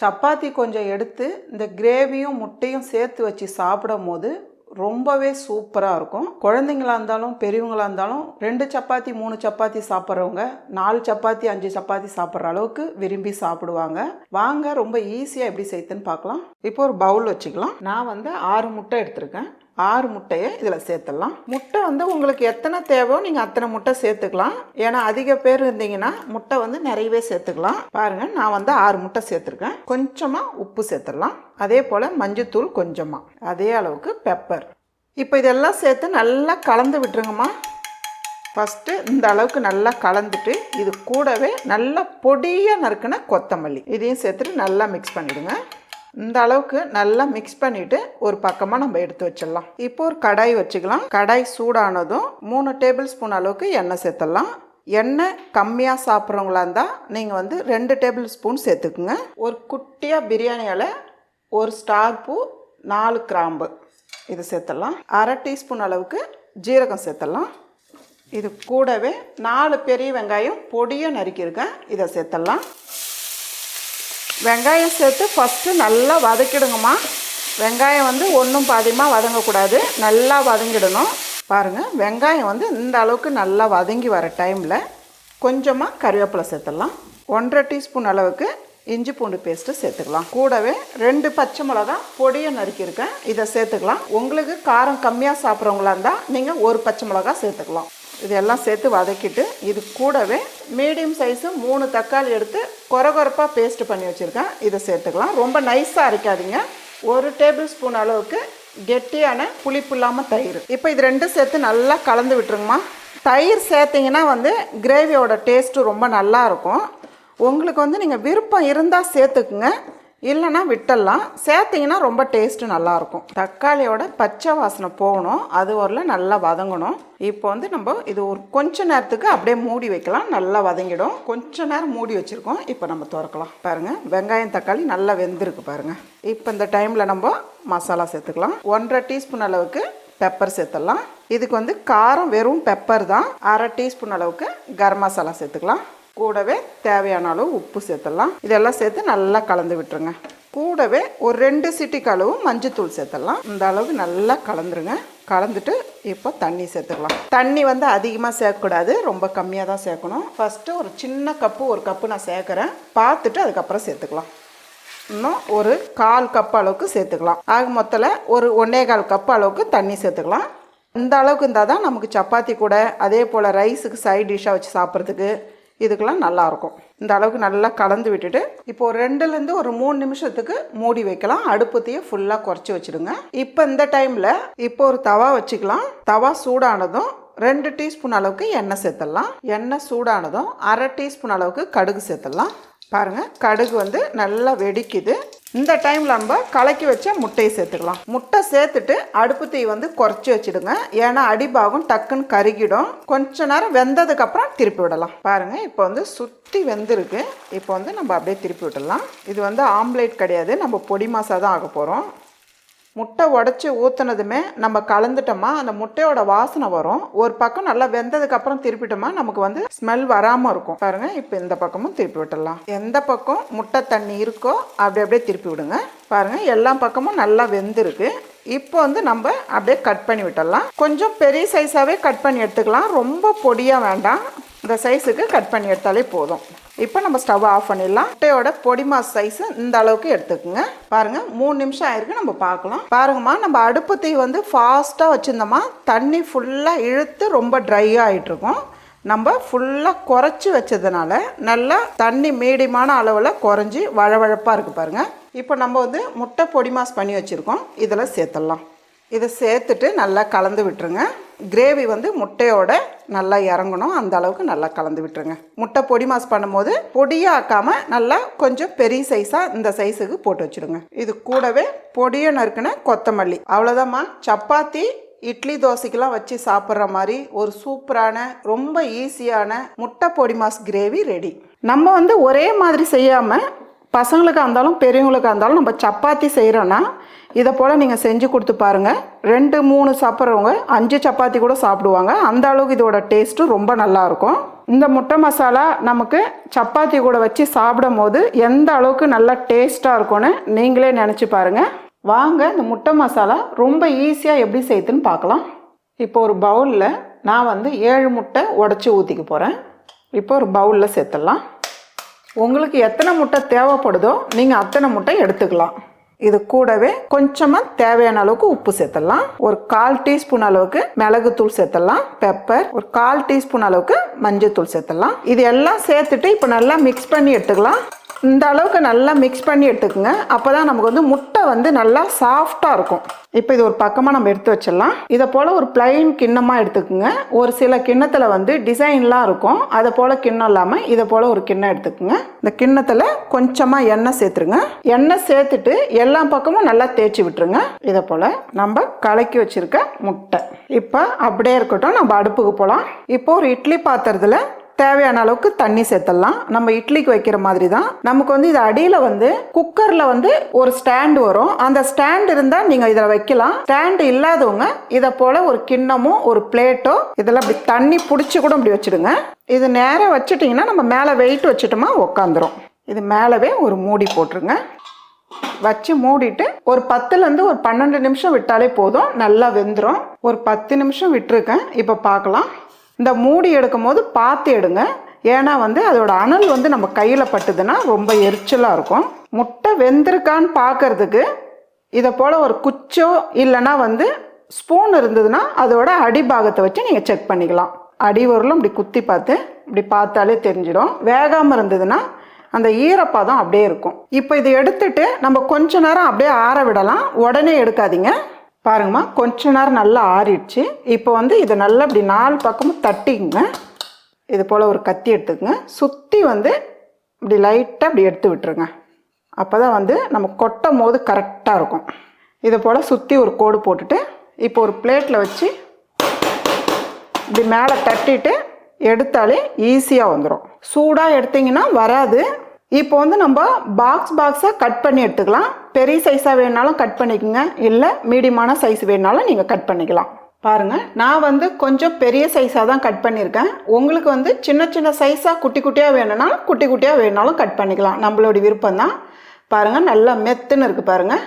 சப்பாத்தி கொஞ்சம் எடுத்து இந்த கிரேவியும் முட்டையும் சேர்த்து வச்சு சாப்பிடும் போது ரொம்பவே சூப்பராக இருக்கும். குழந்தைங்களா இருந்தாலும் பெரியவங்களாக இருந்தாலும் ரெண்டு சப்பாத்தி மூணு சப்பாத்தி சாப்பிட்றவங்க நாலு சப்பாத்தி அஞ்சு சப்பாத்தி சாப்பிட்ற அளவுக்கு விரும்பி சாப்பிடுவாங்க. வாங்க ரொம்ப ஈஸியாக எப்படி செய்யுதுன்னு பார்க்கலாம். இப்போ ஒரு பவுல் வச்சுக்கலாம். நான் வந்து ஆறு முட்டை எடுத்திருக்கேன். ஆறு முட்டையை இதில் சேர்த்துடலாம். முட்டை வந்து உங்களுக்கு எத்தனை தேவையோ நீங்கள் அத்தனை முட்டை சேர்த்துக்கலாம். ஏன்னா அதிக பேர் இருந்தீங்கன்னா முட்டை வந்து நிறையவே சேர்த்துக்கலாம். பாருங்கள் நான் வந்து ஆறு முட்டை சேர்த்துருக்கேன். கொஞ்சமாக உப்பு சேர்த்துடலாம். அதே போல் மஞ்சத்தூள் கொஞ்சமாக அதே அளவுக்கு பெப்பர். இப்போ இதெல்லாம் சேர்த்து நல்லா கலந்து விட்டுருங்கம்மா. ஃபஸ்ட்டு இந்த அளவுக்கு நல்லா கலந்துட்டு இது கூடவே நல்லா பொடியாக நறுக்கின கொத்தமல்லி. இதையும் சேர்த்துட்டு நல்லா மிக்ஸ் பண்ணிவிடுங்க இந்த அளவுக்கு நல்லா மிக்ஸ் பண்ணிவிட்டு ஒரு பக்கமாக நம்ம எடுத்து வச்சிடலாம். இப்போ ஒரு கடாய் வச்சுக்கலாம். கடாய் சூடானதும் மூணு டேபிள் ஸ்பூன் அளவுக்கு எண்ணெய் சேர்த்துடலாம். எண்ணெய் கம்மியாக சாப்பிட்றவங்களா இருந்தால் நீங்கள் வந்து ரெண்டு டேபிள் ஸ்பூன் சேர்த்துக்குங்க. ஒரு குட்டியாக பிரியாணியால் ஒரு ஸ்டார் பூ நாலு கிராம்பு. இது சேர்த்துடலாம். அரை டீஸ்பூன் அளவுக்கு ஜீரகம் சேர்த்துடலாம். இது கூடவே நாலு பெரிய வெங்காயம் பொடியாக நறுக்கியிருக்கேன். இதை சேர்த்துடலாம். வெங்காயம் சேர்த்து ஃபஸ்ட்டு நல்லா வதக்கிடுங்கம்மா. வெங்காயம் வந்து ஒன்றும் பாதியமாக வதங்கக்கூடாது. நல்லா வதங்கிடணும். பாருங்கள் வெங்காயம் வந்து இந்த அளவுக்கு நல்லா வதங்கி வர டைமில் கொஞ்சமாக கருவேப்பிலை சேர்த்துடலாம். ஒன்றரை டீஸ்பூன் அளவுக்கு இஞ்சி பூண்டு பேஸ்ட்டு சேர்த்துக்கலாம். கூடவே ரெண்டு பச்சை மிளகா பொடியை நறுக்கியிருக்கேன். இதை சேர்த்துக்கலாம். உங்களுக்கு காரம் கம்மியாக சாப்பிட்றவங்களா இருந்தால் நீங்கள் ஒரு பச்சை மிளகா சேர்த்துக்கலாம். இதெல்லாம் சேர்த்து வதக்கிட்டு இது கூடவே மீடியம் சைஸு மூணு தக்காளி எடுத்து கொரகொரப்பாக பேஸ்ட் பண்ணி வச்சுருக்கேன். இதை சேர்த்துக்கலாம். ரொம்ப நைஸாக அரைக்காதீங்க. ஒரு டேபிள் ஸ்பூன் அளவுக்கு கெட்டியான புளிப்பு இல்லாமல் தயிர். இப்போ இது ரெண்டும் சேர்த்து நல்லா கலந்து விட்டுருங்கம்மா. தயிர் சேர்த்திங்கன்னா வந்து கிரேவியோட டேஸ்ட்டு ரொம்ப நல்லா இருக்கும். உங்களுக்கு வந்து நீங்கள் விருப்பம் இருந்தால் சேர்த்துக்குங்க. இல்லைன்னா விட்டுடலாம். சேர்த்திங்கன்னா ரொம்ப டேஸ்ட்டு நல்லாயிருக்கும். தக்காளியோட பச்சை வாசனை போகணும். அது வரல நல்லா வதங்கணும். இப்போ வந்து நம்ம இது ஒரு கொஞ்ச நேரத்துக்கு அப்படியே மூடி வைக்கலாம். நல்லா வதங்கிடும். கொஞ்ச நேரம் மூடி வச்சுருக்கோம். இப்போ நம்ம திறக்கலாம். பாருங்கள் வெங்காயம் தக்காளி நல்லா வெந்திருக்கு பாருங்கள் இப்போ இந்த டைமில் நம்ம மசாலா சேர்த்துக்கலாம். ஒன்றரை டீஸ்பூன் அளவுக்கு பெப்பர் சேர்த்துடலாம். இதுக்கு வந்து காரம் வெறும் பெப்பர் தான். அரை டீஸ்பூன் அளவுக்கு கரம் மசாலா சேர்த்துக்கலாம். கூடவே தேவையான அளவு உப்பு சேர்த்துடலாம். இதெல்லாம் சேர்த்து நல்லா கலந்து விட்டுருங்க. கூடவே ஒரு ரெண்டு சிட்டிக்கு அளவு மஞ்சத்தூள் சேர்த்துடலாம். இந்த அளவுக்கு நல்லா கலந்துருங்க. கலந்துட்டு இப்போ தண்ணி சேர்த்துக்கலாம். தண்ணி வந்து அதிகமாக சேர்க்கக்கூடாது. ரொம்ப கம்மியாக தான் சேர்க்கணும். ஃபஸ்ட்டு ஒரு சின்ன கப்பு ஒரு கப்பு நான் சேர்க்குறேன். பார்த்துட்டு அதுக்கப்புறம் சேர்த்துக்கலாம். இன்னும் ஒரு கால் கப் அளவுக்கு சேர்த்துக்கலாம். ஆக மொத்தத்தில் ஒரு ஒன்றே கால் கப் அளவுக்கு தண்ணி சேர்த்துக்கலாம். இந்த அளவுக்கு இருந்தால் தான் நமக்கு சப்பாத்தி கூட அதே போல் ரைஸுக்கு சைட் டிஷ்ஷாக வச்சு சாப்பிட்றதுக்கு இதுக்கெல்லாம் நல்லாயிருக்கும். இந்த அளவுக்கு நல்லா கலந்து விட்டுட்டு இப்போ ஒரு ரெண்டுலேருந்து ஒரு மூணு நிமிஷத்துக்கு மூடி வைக்கலாம். அடுப்பத்தையே ஃபுல்லாக குறைச்சி வச்சுடுங்க. இப்போ இந்த டைமில் இப்போ ஒரு தவா வச்சுக்கலாம். தவா சூடானதும் ரெண்டு டீஸ்பூன் அளவுக்கு எண்ணெய் சேர்த்துடலாம். எண்ணெய் சூடானதும் அரை டீஸ்பூன் அளவுக்கு கடுகு சேர்த்துடலாம். பாருங்கள் கடுகு வந்து நல்லா வெடிக்குது. இந்த டைமில் நம்ம கலக்கி வச்ச முட்டையை சேர்த்துக்கலாம். முட்டை சேர்த்துட்டு அடுப்பு தீ வந்து குறைச்சி வச்சுடுங்க. ஏன்னா அடிபாகம் டக்குன்னு கருகிடும். கொஞ்ச நேரம் வெந்ததுக்கப்புறம் திருப்பி விடலாம். பாருங்கள் இப்போ வந்து சுற்றி வெந்திருக்கு. இப்போ வந்து நம்ம அப்படியே திருப்பி விடலாம் இது வந்து ஆம்லேட் கிடையாது. நம்ம பொடி மாசா தான் ஆக போகிறோம் முட்டை உடச்சி ஊற்றுனதுமே நம்ம கலந்துட்டோமா அந்த முட்டையோட வாசனை வரும். ஒரு பக்கம் நல்லா வெந்ததுக்கப்புறம் திருப்பிட்டோமா நமக்கு வந்து ஸ்மெல் வராமல் இருக்கும். பாருங்கள் இப்போ இந்த பக்கமும் திருப்பி விட்டுடலாம். எந்த பக்கம் முட்டை தண்ணி இருக்கோ அப்படி அப்படியே திருப்பி விடுங்க. பாருங்கள் எல்லா பக்கமும் நல்லா வெந்திருக்கு. இப்போ வந்து நம்ம அப்படியே கட் பண்ணி விட்டுடலாம். கொஞ்சம் பெரிய சைஸாகவே கட் பண்ணி எடுத்துக்கலாம். ரொம்ப பொடியாக வேண்டாம். இந்த சைஸுக்கு கட் பண்ணி எடுத்தாலே போதும். இப்போ நம்ம ஸ்டவ் ஆஃப் பண்ணிடலாம். முட்டையோட பொடிமா சைஸு சைஸ் இந்த அளவுக்கு எடுத்துக்கோங்க. பாருங்க மூணு நிமிஷம் ஆயிருக்கு நம்ம பார்க்கலாம். பாருங்கம்மா நம்ம அடுப்பு தீ வந்து ஃபாஸ்ட்டாக வச்சுருந்தோமா தண்ணி ஃபுல்லாக இழுத்து ரொம்ப ட்ரை ஆகிட்டு இருக்கும் நம்ம ஃபுல்லாக குறைச்சி வச்சதுனால நல்லா தண்ணி மீடியமான அளவில் குறைஞ்சி வழவழப்பாக இருக்குது பாருங்கள் இப்போ நம்ம வந்து முட்டை பொடி மாஸ் பண்ணி வச்சுருக்கோம். இதில் சேர்த்துடலாம். இதை சேர்த்துட்டு நல்லா கலந்து விட்டுருங்க. கிரேவி வந்து முட்டையோட நல்லா இறங்கணும். அந்த அளவுக்கு நல்லா கலந்து விட்டுருங்க. முட்டை பொடி மாஸ் பண்ணும்போது பொடியாக்காமல் நல்லா கொஞ்சம் பெரிய சைஸாக இந்த சைஸுக்கு போட்டு வச்சுடுங்க இது கூடவே பொடியை நறுக்குன கொத்தமல்லி. அவ்வளோதாம்மா சப்பாத்தி இட்லி தோசைக்கெல்லாம் வச்சு சாப்பிட்ற மாதிரி ஒரு சூப்பரான ரொம்ப ஈஸியான முட்டை பொடி மாஸ் கிரேவி ரெடி நம்ம வந்து ஒரே மாதிரி செய்யாமல் பசங்களுக்காக இருந்தாலும் பெரியவங்களுக்காக இருந்தாலும் நம்ம சப்பாத்தி செய்கிறோன்னா இதை போல் நீங்கள் செஞ்சு கொடுத்து பாருங்கள் ரெண்டு மூணு சாப்பிட்றவங்க அஞ்சு சப்பாத்தி கூட சாப்பிடுவாங்க. அந்த அளவுக்கு இதோட டேஸ்ட்டு ரொம்ப நல்லாயிருக்கும் இந்த முட்டை மசாலா நமக்கு சப்பாத்தி கூட வச்சு சாப்பிடும் போது எந்த அளவுக்கு நல்லா டேஸ்ட்டாக இருக்கும்னு நீங்களே நினச்சி பாருங்கள் வாங்க இந்த முட்டை மசாலா ரொம்ப ஈஸியாக எப்படி செய்யுதுன்னு பார்க்கலாம். இப்போ ஒரு பவுலில் நான் வந்து ஏழு முட்டை உடச்சி ஊற்றிக்க போகிறேன் இப்போ ஒரு பவுலில் சேர்த்துடலாம். உங்களுக்கு எத்தனை முட்டை தேவைப்படுதோ நீங்கள் அத்தனை முட்டை எடுத்துக்கலாம். இது கூடவே கொஞ்சமாக தேவையான அளவுக்கு உப்பு சேர்த்துடலாம். ஒரு கால் டீஸ்பூன் அளவுக்கு மிளகுத்தூள் சேர்த்துடலாம். பெப்பர் ஒரு கால் டீஸ்பூன் அளவுக்கு மஞ்சள் தூள் சேர்த்துடலாம். இது எல்லாம் சேர்த்துட்டு இப்போ நல்லா மிக்ஸ் பண்ணி எடுத்துக்கலாம். இந்த அளவுக்கு நல்லா மிக்ஸ் பண்ணி எடுத்துக்கோங்க. அப்போ தான் நமக்கு வந்து முட்டை வந்து நல்லா சாஃப்டாக இருக்கும். இப்போ இது ஒரு பக்கமாக நம்ம எடுத்து வச்சிடலாம். இதை போல் ஒரு பிளைன் கிண்ணமாக எடுத்துக்கோங்க. ஒரு சில கிண்ணத்தில் வந்து டிசைன்லாம் இருக்கும். அதை போல் கிண்ணம் இல்லாமல் இதை போல் ஒரு கிண்ணம் எடுத்துக்கோங்க. இந்த கிண்ணத்தில் கொஞ்சமாக எண்ணெய் சேர்த்துருங்க. எண்ணெய் சேர்த்துட்டு எல்லா பக்கமும் நல்லா தேய்ச்சி விட்டுருங்க. இதை போல் நம்ம கலக்கி வச்சுருக்க முட்டை. இப்போ அப்படியே இருக்கட்டும். நம்ம அடுப்புக்கு போகலாம் இப்போ ஒரு இட்லி பாத்திரத்தில் தேவையான அளவுக்கு தண்ணி சேர்த்துடலாம் நம்ம இட்லிக்கு வைக்கிற மாதிரி தான் நமக்கு வந்து இது அடியில் வந்து குக்கரில் வந்து ஒரு ஸ்டாண்டு வரும். அந்த ஸ்டாண்ட் இருந்தால் நீங்கள் இதில் வைக்கலாம். ஸ்டாண்டு இல்லாதவங்க இதை போல் ஒரு கிண்ணமோ ஒரு பிளேட்டோ இதெல்லாம் இப்படி தண்ணி பிடிச்சி கூட இப்படி வச்சுடுங்க. இது நேராக வச்சுட்டிங்கன்னா நம்ம மேலே வெயிட் வச்சுட்டோமா உக்காந்துரும். இது மேலவே ஒரு மூடி போட்டுருங்க. வச்சு மூடிட்டு ஒரு பத்துலேருந்து ஒரு பன்னெண்டு நிமிஷம் விட்டாலே போதும். நல்லா வெந்துடும் ஒரு பத்து நிமிஷம் விட்டுருக்கேன். இப்போ பார்க்கலாம் இந்த மூடி எடுக்கும் போது பார்த்து எடுங்க. ஏன்னா வந்து அதோட அனல் வந்து நம்ம கையில் பட்டுதுன்னா ரொம்ப எரிச்சலாக இருக்கும். முட்டை வெந்திருக்கான்னு பார்க்கறதுக்கு இதை போல் ஒரு குச்சோ இல்லைன்னா வந்து ஸ்பூன் இருந்ததுன்னா அதோட அடிபாகத்தை வச்சு நீங்கள் செக் பண்ணிக்கலாம். அடி வரலும் இப்படி குத்தி பார்த்து இப்படி பார்த்தாலே தெரிஞ்சிடும். வேகாமல் இருந்ததுன்னா அந்த ஈரப்பதம் அப்படியே இருக்கும். இப்போ இதை எடுத்துட்டு நம்ம கொஞ்ச நேரம் அப்படியே ஆற விடலாம். உடனே எடுக்காதீங்க. பாருங்கம்மா கொஞ்ச நேரம் நல்லா ஆறிடுச்சு. இப்போ வந்து இதை நல்லா இப்படி நாலு பக்கமும் தட்டிக்குங்க. இது போல் ஒரு கத்தி எடுத்துக்கங்க. சுற்றி வந்து இப்படி லைட்டாக இப்படி எடுத்து விட்டுருங்க. அப்போ தான் வந்து நம்ம கொட்டும் போது கரெக்டாக இருக்கும். இதை போல் சுற்றி ஒரு கோடு போட்டுட்டு இப்போ ஒரு பிளேட்டில் வச்சு இப்படி மேலே தட்டிட்டு எடுத்தாலே ஈஸியாக வந்துடும் சூடாக எடுத்தீங்கன்னா வராது. இப்போ வந்து நம்ம பாக்ஸ் பாக்ஸாக கட் பண்ணி எடுத்துக்கலாம். பெரிய சைஸாக வேணாலும் கட் பண்ணிக்கோங்க. இல்லை மீடியமான சைஸ் வேணாலும் நீங்கள் கட் பண்ணிக்கலாம். பாருங்கள் நான் வந்து கொஞ்சம் பெரிய சைஸாக தான் கட் பண்ணியிருக்கேன். உங்களுக்கு வந்து சின்ன சின்ன சைஸாக குட்டி குட்டியாக வேணும்னா குட்டி குட்டியாக வேணாலும் கட் பண்ணிக்கலாம். நம்மளோட விருப்பம் தான். பாருங்கள் நல்லா மெத்துன்னு இருக்குது பாருங்கள்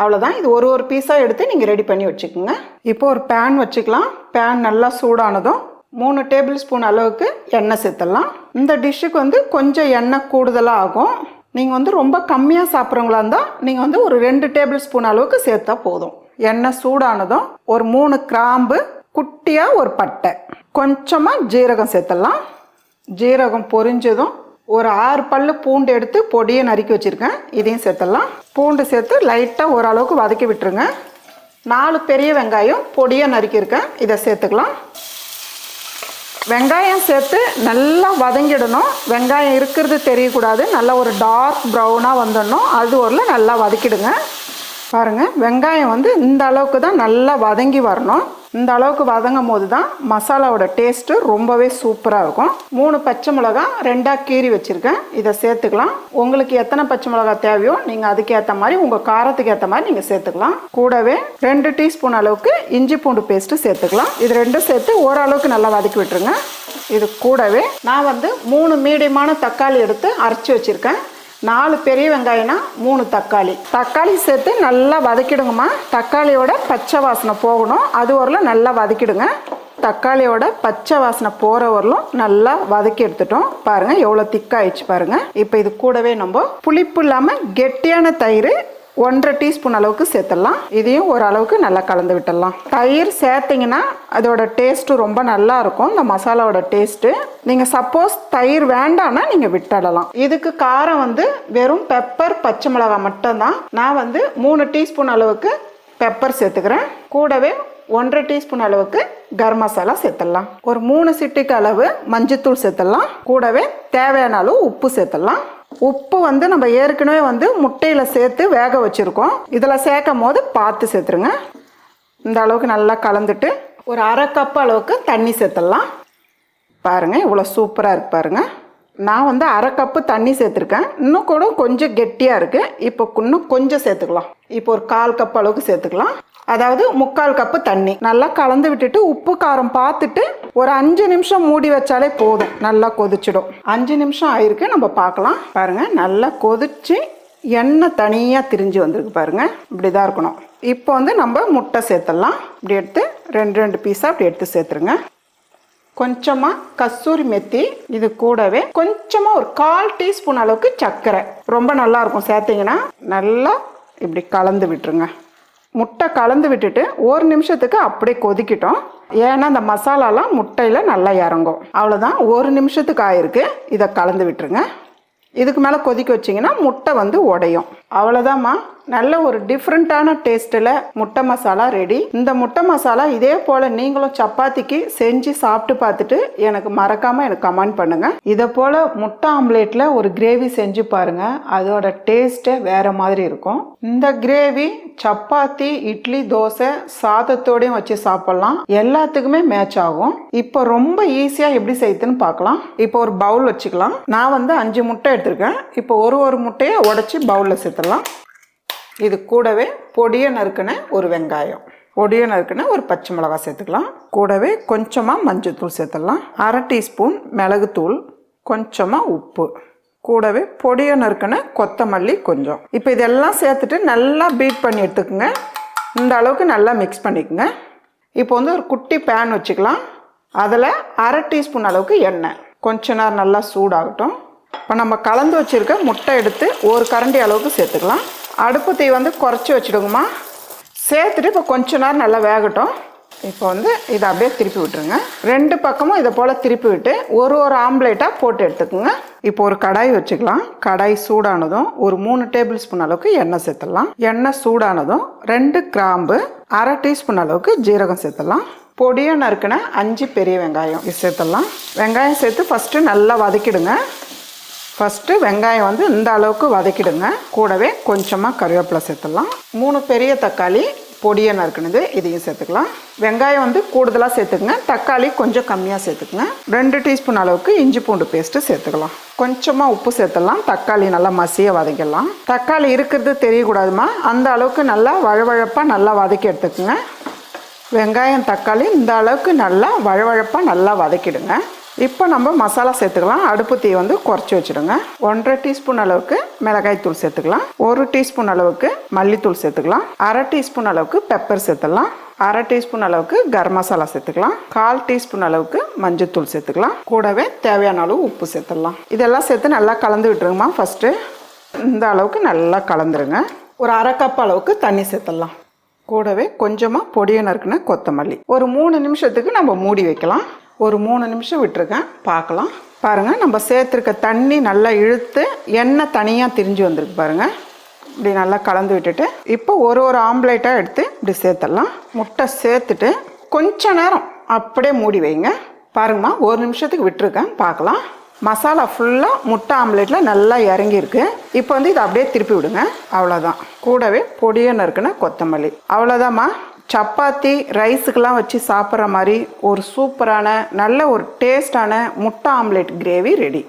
அவ்வளோதான் இது ஒரு ஒரு பீஸாக எடுத்து நீங்கள் ரெடி பண்ணி வச்சுக்கோங்க. இப்போ ஒரு பேன் வச்சுக்கலாம். பேன் நல்லா சூடானதும் மூணு டேபிள் ஸ்பூன் அளவுக்கு எண்ணெய் சேர்த்துடலாம். இந்த டிஷ்ஷுக்கு வந்து கொஞ்சம் எண்ணெய் கூடுதலாக ஆகும் நீங்கள் வந்து ரொம்ப கம்மியாக சாப்பிட்றவங்களா இருந்தால் நீங்கள் வந்து ஒரு ரெண்டு டேபிள் ஸ்பூன் அளவுக்கு சேர்த்தா போதும். எண்ணெய் சூடானதும் ஒரு மூணு கிராம்பு குட்டியாக ஒரு பட்டை. கொஞ்சமாக ஜீரகம் சேர்த்துடலாம். ஜீரகம் பொரிஞ்சதும் ஒரு ஆறு பல்லு பூண்டு எடுத்து பொடியை நறுக்கி வச்சுருக்கேன். இதையும் சேர்த்துடலாம். பூண்டு சேர்த்து லைட்டாக ஓரளவுக்கு வதக்கி விட்டுருங்க. நாலு பெரிய வெங்காயம் பொடியாக நறுக்கியிருக்கேன். இதை சேர்த்துக்கலாம். வெங்காயம் சேர்த்து நல்லா வதங்கிடணும். வெங்காயம் இருக்கிறது தெரியக்கூடாது. நல்லா ஒரு டார்க் ப்ரௌனாக வந்துடணும். அது ஒரு நல்லா வதக்கிடுங்க. பாருங்கள் வெங்காயம் வந்து இந்த அளவுக்கு தான் நல்லா வதங்கி வரணும். இந்த அளவுக்கு வதங்கும் போது தான் மசாலாவோட டேஸ்ட்டு ரொம்பவே சூப்பராக இருக்கும். மூணு பச்சை மிளகா ரெண்டாக கீறி வச்சுருக்கேன். இதை சேர்த்துக்கலாம். உங்களுக்கு எத்தனை பச்சை மிளகா தேவையோ நீங்கள் அதுக்கேற்ற மாதிரி உங்கள் காரத்துக்கு ஏற்ற மாதிரி நீங்கள் சேர்த்துக்கலாம். கூடவே ரெண்டு டீஸ்பூன் அளவுக்கு இஞ்சி பூண்டு பேஸ்ட்டு சேர்த்துக்கலாம். இது ரெண்டும் சேர்த்து ஓரளவுக்கு நல்லா வதக்கி விட்டுருங்க. இது கூடவே நான் வந்து மூணு மீடியமான தக்காளி எடுத்து அரைச்சி வச்சுருக்கேன். நாலு பெரிய வெங்காயம்னா மூணு தக்காளி. தக்காளி சேர்த்து நல்லா வதக்கிடுங்கம்மா. தக்காளியோட பச்சை வாசனை போகணும். அது வரலும் நல்லா வதக்கிடுங்க. தக்காளியோட பச்சை வாசனை போகிற வரலும் நல்லா வதக்கி எடுத்துட்டோம். பாருங்கள் எவ்வளோ திக்காயிடுச்சு பாருங்கள் இப்போ இது கூடவே நம்ம புளிப்பு இல்லாமல் கெட்டியான தயிர் ஒன்றரை டீஸ்பூன் அளவுக்கு சேர்த்துடலாம். இதையும் ஓரளவுக்கு நல்லா கலந்து விட்டுடலாம். தயிர் சேர்த்திங்கன்னா அதோட டேஸ்ட்டு ரொம்ப நல்லா இருக்கும். இந்த மசாலாவோட டேஸ்ட்டு நீங்கள் சப்போஸ் தயிர் வேண்டாம்னா நீங்கள் விட்டுடலாம். இதுக்கு காரம் வந்து வெறும் பெப்பர் பச்சை மிளகாய் மட்டும்தான். நான் வந்து மூணு டீஸ்பூன் அளவுக்கு பெப்பர் சேர்த்துக்கிறேன். கூடவே ஒன்றரை டீஸ்பூன் அளவுக்கு கரம் மசாலா சேர்த்துடலாம். ஒரு மூணு சிட்டிக்கு அளவு மஞ்சத்தூள் சேர்த்துடலாம். கூடவே தேவையான அளவு உப்பு சேர்த்துடலாம். உப்பு வந்து நம்ம ஏற்கனவே வந்து முட்டையில் சேர்த்து வேக வச்சுருக்கோம். இதில் சேர்க்கும் போது பார்த்து சேர்த்துருங்க. இந்த அளவுக்கு நல்லா கலந்துட்டு ஒரு அரை கப் அளவுக்கு தண்ணி சேர்த்துடலாம். பாருங்கள் இவ்வளோ சூப்பராக இருக்கு பாருங்கள் நான் வந்து அரை கப்பு தண்ணி சேர்த்துருக்கேன். இன்னும் கூட கொஞ்சம் கெட்டியாக இருக்குது இப்போ இன்னும் கொஞ்சம் சேர்த்துக்கலாம். இப்போ ஒரு கால் கப் அளவுக்கு சேர்த்துக்கலாம். அதாவது முக்கால் கப்பு தண்ணி. நல்லா கலந்து விட்டுட்டு உப்பு காரம் பார்த்துட்டு ஒரு அஞ்சு நிமிஷம் மூடி வச்சாலே போதும். நல்லா கொதிச்சிடும். அஞ்சு நிமிஷம் ஆயிருக்கு. நம்ம பார்க்கலாம். பாருங்க. நல்லா கொதிச்சு எண்ணெய் தனியாக திரிஞ்சு வந்திருக்கு பாருங்க. இப்படி தான் இருக்கணும். இப்போ வந்து நம்ம முட்டை சேர்த்துடலாம். இப்படி எடுத்து ரெண்டு ரெண்டு பீஸாக இப்படி எடுத்து சேர்த்துருங்க. கொஞ்சமாக கஸ்தூரி மெத்தி இது கூடவே கொஞ்சமாக ஒரு கால் டீஸ்பூன் அளவுக்கு சர்க்கரை. ரொம்ப நல்லா இருக்கும் சேர்த்தீங்கன்னா. நல்லா இப்படி கலந்து விட்டுருங்க. முட்டை கலந்து விட்டுட்டு ஒரு நிமிஷத்துக்கு அப்படியே கொதிக்கிட்டோம். ஏன்னா அந்த மசாலாலாம் முட்டையில் நல்லா இறங்கும். அவ்வளோதான் ஒரு நிமிஷத்துக்கு ஆயிருக்கு. இதை கலந்து விட்டுருங்க. இதுக்கு மேலே கொதிக்க வச்சிங்கன்னா முட்டை வந்து உடையும். அவ்வளோதாம்மா நல்ல ஒரு டிஃப்ரெண்ட்டான டேஸ்ட்டில் முட்டை மசாலா ரெடி இந்த முட்டை மசாலா இதே போல் நீங்களும் சப்பாத்திக்கு செஞ்சு சாப்பிட்டு பார்த்துட்டு எனக்கு மறக்காமல் எனக்கு கமெண்ட் பண்ணுங்கள் இதை போல் முட்டை ஆம்லேட்டில் ஒரு கிரேவி செஞ்சு பாருங்கள் அதோட டேஸ்ட்டே வேறு மாதிரி இருக்கும். இந்த கிரேவி சப்பாத்தி இட்லி தோசை சாதத்தோடையும் வச்சு சாப்பிட்லாம். எல்லாத்துக்குமே மேட்ச் ஆகும். இப்போ ரொம்ப ஈஸியாக எப்படி செய்யுதுன்னு பார்க்கலாம். இப்போ ஒரு பவுல் வச்சுக்கலாம். நான் வந்து அஞ்சு முட்டை எடுத்திருக்கேன். இப்போ ஒரு ஒரு முட்டையை உடச்சி பவுலில் சேர்த்துடலாம் இது கூடவே பொடியை நறுக்கின ஒரு வெங்காயம். பொடியை நறுக்கின ஒரு பச்சை மிளகாய் சேர்த்துக்கலாம். கூடவே கொஞ்சமாக மஞ்சத்தூள் சேர்த்துடலாம். அரை டீஸ்பூன் மிளகுத்தூள் கொஞ்சமாக உப்பு. கூடவே பொடியை நறுக்கின கொத்தமல்லி கொஞ்சம். இப்போ இதெல்லாம் சேர்த்துட்டு நல்லா பீட் பண்ணி எடுத்துக்கோங்க. இந்த அளவுக்கு நல்லா மிக்ஸ் பண்ணிக்கோங்க. இப்போ வந்து ஒரு குட்டி பேன் வச்சுக்கலாம். அதில் அரை டீஸ்பூன் அளவுக்கு எண்ணெய். கொஞ்ச நேரம் நல்லா சூடாகட்டும். இப்போ நம்ம கலந்து வச்சுருக்க முட்டை எடுத்து ஒரு கரண்டி அளவுக்கு சேர்த்துக்கலாம். அடுப்பு தீ வந்து குறைச்சி வச்சுடுங்கம்மா. சேர்த்துட்டு இப்போ கொஞ்ச நேரம் நல்லா வேகட்டும். இப்போ வந்து இதை அப்படியே திருப்பி விட்டுருங்க. ரெண்டு பக்கமும் இதை போல் திருப்பி விட்டு ஒரு ஒரு ஆம்லேட்டாக போட்டு எடுத்துக்கோங்க. இப்போ ஒரு கடாய் வச்சுக்கலாம். கடாய் சூடானதும் ஒரு மூணு டேபிள் ஸ்பூன் அளவுக்கு எண்ணெய் சேர்த்துடலாம். எண்ணெய் சூடானதும் ரெண்டு கிராம்பு அரை டீஸ்பூன் அளவுக்கு ஜீரகம் சேர்த்துடலாம். பொடியாக நறுக்கின அஞ்சு பெரிய வெங்காயம் சேர்த்துடலாம். வெங்காயம் சேர்த்து ஃபஸ்ட்டு நல்லா வதக்கிடுங்க. ஃபஸ்ட்டு வெங்காயம் வந்து இந்த அளவுக்கு வதக்கிடுங்க. கூடவே கொஞ்சமாக கருவேப்பிலை சேர்த்துடலாம். மூணு பெரிய தக்காளி பொடியை நறுக்குனது இதையும் சேர்த்துக்கலாம். வெங்காயம் வந்து கூடுதலாக சேர்த்துக்குங்க. தக்காளி கொஞ்சம் கம்மியாக சேர்த்துக்குங்க. ரெண்டு டீஸ்பூன் அளவுக்கு இஞ்சி பூண்டு பேஸ்ட்டு சேர்த்துக்கலாம். கொஞ்சமாக உப்பு சேர்த்துடலாம். தக்காளி நல்லா மசிய வதக்கிடலாம். தக்காளி இருக்கிறது தெரியக்கூடாதுமா. அந்த அளவுக்கு நல்லா வழவழப்பாக நல்லா வதக்கி எடுத்துக்குங்க. வெங்காயம் தக்காளி இந்த அளவுக்கு நல்லா வழவழப்பாக நல்லா வதக்கிடுங்க. இப்போ நம்ம மசாலா சேர்த்துக்கலாம். அடுப்பு தீ வந்து குறைச்சி வச்சுடுங்க. ஒன்றரை டீஸ்பூன் அளவுக்கு மிளகாய் தூள் சேர்த்துக்கலாம். ஒரு டீஸ்பூன் அளவுக்கு மல்லித்தூள் சேர்த்துக்கலாம். அரை டீஸ்பூன் அளவுக்கு பெப்பர் சேர்த்துடலாம். அரை டீஸ்பூன் அளவுக்கு கரம் மசாலா சேர்த்துக்கலாம். கால் டீஸ்பூன் அளவுக்கு மஞ்சத்தூள் சேர்த்துக்கலாம். கூடவே தேவையான அளவு உப்பு சேர்த்துடலாம். இதெல்லாம் சேர்த்து நல்லா கலந்து விட்டுருங்கம்மா ஃபஸ்ட்டு இந்த அளவுக்கு நல்லா கலந்துருங்க. ஒரு அரை கப் அளவுக்கு தண்ணி சேர்த்துடலாம். கூடவே கொஞ்சமாக பொடியை நறுக்குன கொத்தமல்லி. ஒரு மூணு நிமிஷத்துக்கு நம்ம மூடி வைக்கலாம். ஒரு மூணு நிமிஷம் விட்டுருக்கேன். பார்க்கலாம். பாருங்கள் நம்ம சேர்த்துருக்க தண்ணி நல்லா இழுத்து எண்ணெய் தனியாக திரிஞ்சு வந்திருக்கு பாருங்கள் இப்படி நல்லா கலந்து விட்டுட்டு இப்போ ஒரு ஒரு ஆம்லேட்டாக எடுத்து இப்படி சேர்த்துடலாம். முட்டை சேர்த்துட்டு கொஞ்ச நேரம் அப்படியே மூடி வைங்க. பாருங்கம்மா ஒரு நிமிஷத்துக்கு விட்டுருக்கேன். பார்க்கலாம். மசாலா ஃபுல்லாக முட்டை ஆம்லேட்டில் நல்லா இறங்கியிருக்கு. இப்போ வந்து இதை அப்படியே திருப்பி விடுங்க. அவ்வளோதான் கூடவே பொடியை நறுக்குன கொத்தமல்லி. அவ்வளோதாம்மா சப்பாத்தி ரைஸுக்கெலாம் வச்சு சாப்பிட்ற மாதிரி ஒரு சூப்பரான நல்ல ஒரு டேஸ்டான முட்டை ஆம்லேட் கிரேவி ரெடி.